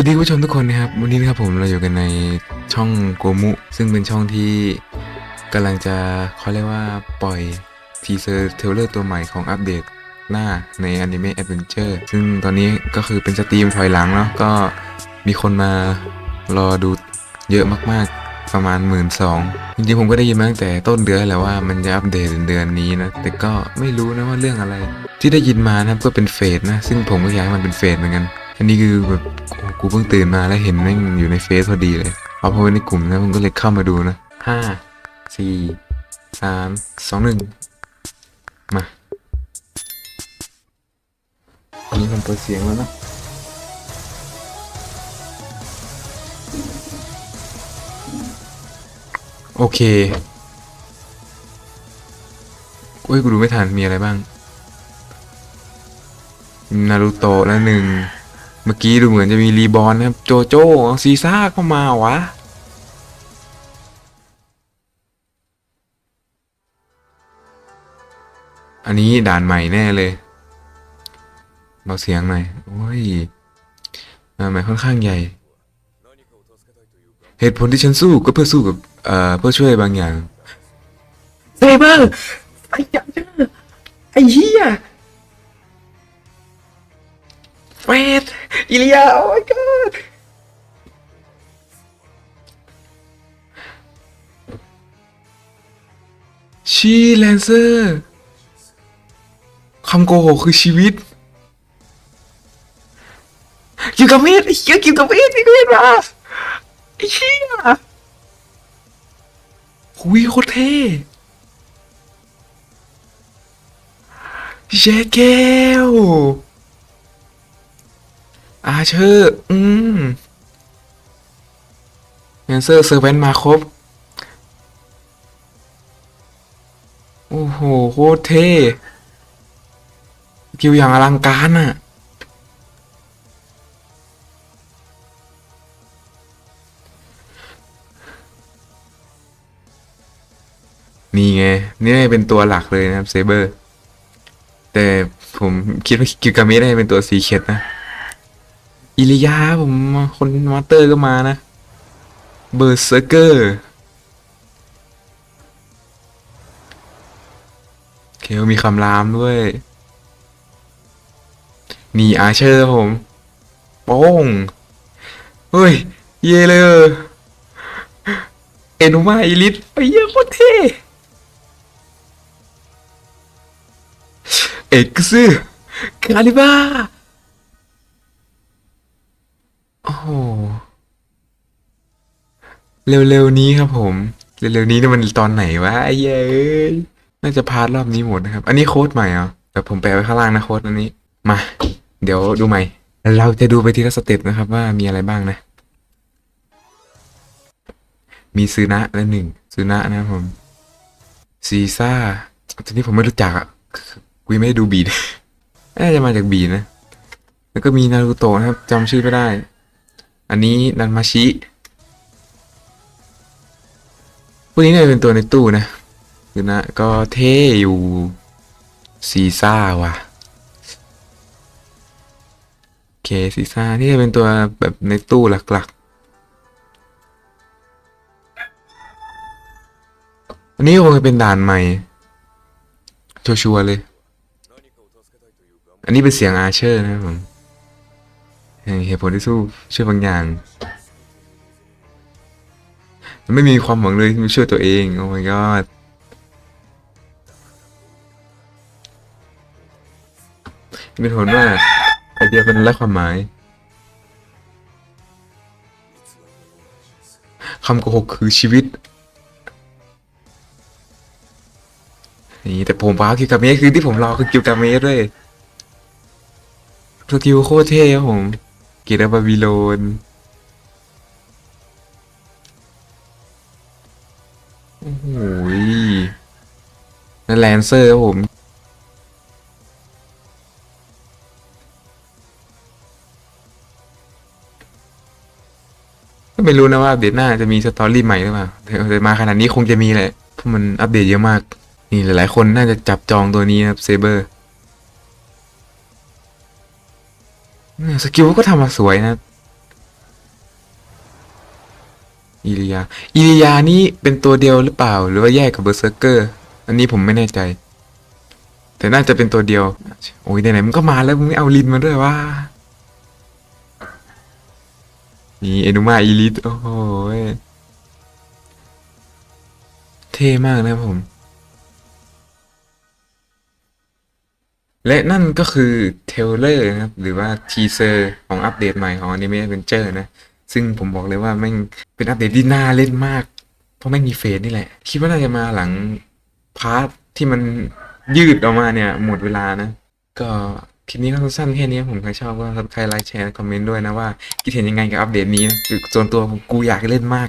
วัสดีผู้ชมทุกคนนะครับ วันนี้นะครับผมเราอยู่กันในช่องโกมุ ซึ่งเป็นช่องที่กำลังจะเขาเรียกว่าปล่อยทีเซอร์เทรลเลอร์ตัวใหม่ของอัปเดตหน้าในอนิเมะแอดเวนเจอร์ซึ่งตอนนี้ก็คือเป็นสตรีมถอยหลังเนาะก็มีคนมารอดูเยอะมากๆประมาณหมื่นสองจริงๆผมก็ได้ยินมาตั้งแต่ต้นเดือนแล้วว่ามันจะอัปเดตเดือนนี้นะ แต่ก็ไม่รู้นะว่าเรื่องอะไร ที่ได้ยินมานะครับก็เป็นเฟสนะ ซึ่งผมก็อยากให้มันเป็นเฟสเหมือนกัน อันนี้คือแบบกูเพิ่งตื่นมาแล้วเห็นแม่งอยู่ในเฟซพอดีเลย เอาเข้าไปในกลุ่มนะผมก็เลยเข้ามาดูนะห้าสี่สามสองหนึ่งมาอันนี้มันเปิดเสียงแล้วนะโอเคโอ้ยกูดูไม่ทันมีอะไรบ้าง นารูโตะแล้วหนึ่ง เมื่อกี้ดูเหมือนจะมีรีบอร์นะครับ โจโจ้ซีซ่าเข้ามาวะอันนี้ด่านใหม่แน่เลยเบาเสียงหน่อย โอ้ยด่านใหม่ค่อนข้างใหญ่ เหตุผลที่ฉันสู้ก็เพื่อสู้กับ เอ่อ เพื่อช่วยบางอย่าง เซเบอร์ไอ้ยักษ์ไอ้เหี้ยเฟส อิเลียโอ้ my god ชีแลนเซอร์คำโกหกคือชีวิตกิวกับมีดไอ้เหี้ยกิวกับมีดนี่กูเห็นมาไอ้เหี้ยหุยโคตรเท่เชดแก้ว อาเชอร์ อืมแอนเซอร์เซอร์เวนมาครบ โอ้โห โคตรเท่คิวอย่างอลังการอะ นี่ไง นี่เป็นตัวหลักเลยนะครับเซเบอร์ แต่ผมคิดว่ากิวกามิได้เป็นตัวซีเคดนะ อิริยาผมคนมาเตอร์ก็มานะ เบอร์เซอร์เกอร์เคลมีคำรามด้วยนี่อาเชอร์ผมโป้งเฮ้ย เย่เลยเอ็นุมาอีลิทไปเยี่ยโคตรเท่เอกซึคาลิบ้า เร็วๆนี้ครับผม เร็วๆนี้นี่มันตอนไหนวะไอ้เย้ยน่าจะพาร์ทรอบนี้หมดนะครับ อันนี้โค้ดใหม่เหรอแต่ผมแปลไว้ข้างล่างนะโค้ดอันนี้ มา เดี๋ยวดูใหม่ เราจะดูไปทีละสเต็ปนะครับว่ามีอะไรบ้างนะ มีซูนะและหนึ่งซูนะนะผมซีซ่าทีนี้ผมไม่รู้จักอะกูยังไม่ได้ดูบีดน่าจะมาจากบีนะ แล้วก็มีนารูโตะนะครับจำชื่อไม่ได้ อันนี้นันมาชิ วกนี้เนี่ยเป็นตัวในตู้นะคือนะ ก็เท่อยู่ซีซ่าว่ะโอเคซีซ่านี่จะเป็นตัวแบบในตู้หลักๆ อันนี้คงจะเป็นด่านใหม่ชัวร์เลย อันนี้เป็นเสียงอาเชอร์นะครับผมเหตุผลที่สู้ช่วยบางอย่าง มันไม่มีความหวังเลยที่จะช่วยตัวเอง โอ้ my god เป็นผลว่าไอเดียมันไร้ความหมายคำโกหกคือชีวิต นี่แต่ผมว้าวิวกาเมสคือที่ผมรอคือกิวกาเมสเลยสกิลโคตรเท่ครับผม เกียรติบาบิโลน โอ้โหยนั่นแลนเซอร์ครับผม ก็ไม่รู้นะว่าอัปเดตหน้าจะมีสตอรี่ใหม่หรือเปล่าแต่แต่มาขนาดนี้คงจะมีแหละ เพราะมันอัปเดตเยอะมาก นี่หลายๆคนน่าจะจับจองตัวนี้นะครับเซเบอร์สกิลก็ทำมาสวยนะ อิริยาอิริยานี่เป็นตัวเดียวหรือเปล่า หรือว่าแยกกับเบอร์เซอร์เกอร์ อันนี้ผมไม่แน่ใจ แต่น่าจะเป็นตัวเดียว โอ้ยไหนๆมันก็มาแล้วมึงไม่เอาลินมาด้วยว่านี่เอนุมาอีลิทโอ้โหเท่มากนะผม และนั่นก็คือเทลเลอร์นะครับ หรือว่าทีเซอร์ของอัปเดตใหม่ของ Anime Adventure นะ ซึ่งผมบอกเลยว่าแม่งเป็นอัปเดตที่น่าเล่นมาก เพราะแม่งมีเฟสนี่แหละ คิดว่าน่าจะมาหลังพาร์ทที่มันยืดออกมาเนี่ยหมดเวลานะ ก็คลิปนี้ก็สั้นๆแค่นี้ผมใครชอบก็ใครไลค์แชร์คอมเมนต์ด้วยนะว่าคิดเห็นยังไงกับอัปเดตนี้นะส่วนตัวผมกูอยากเล่นมาก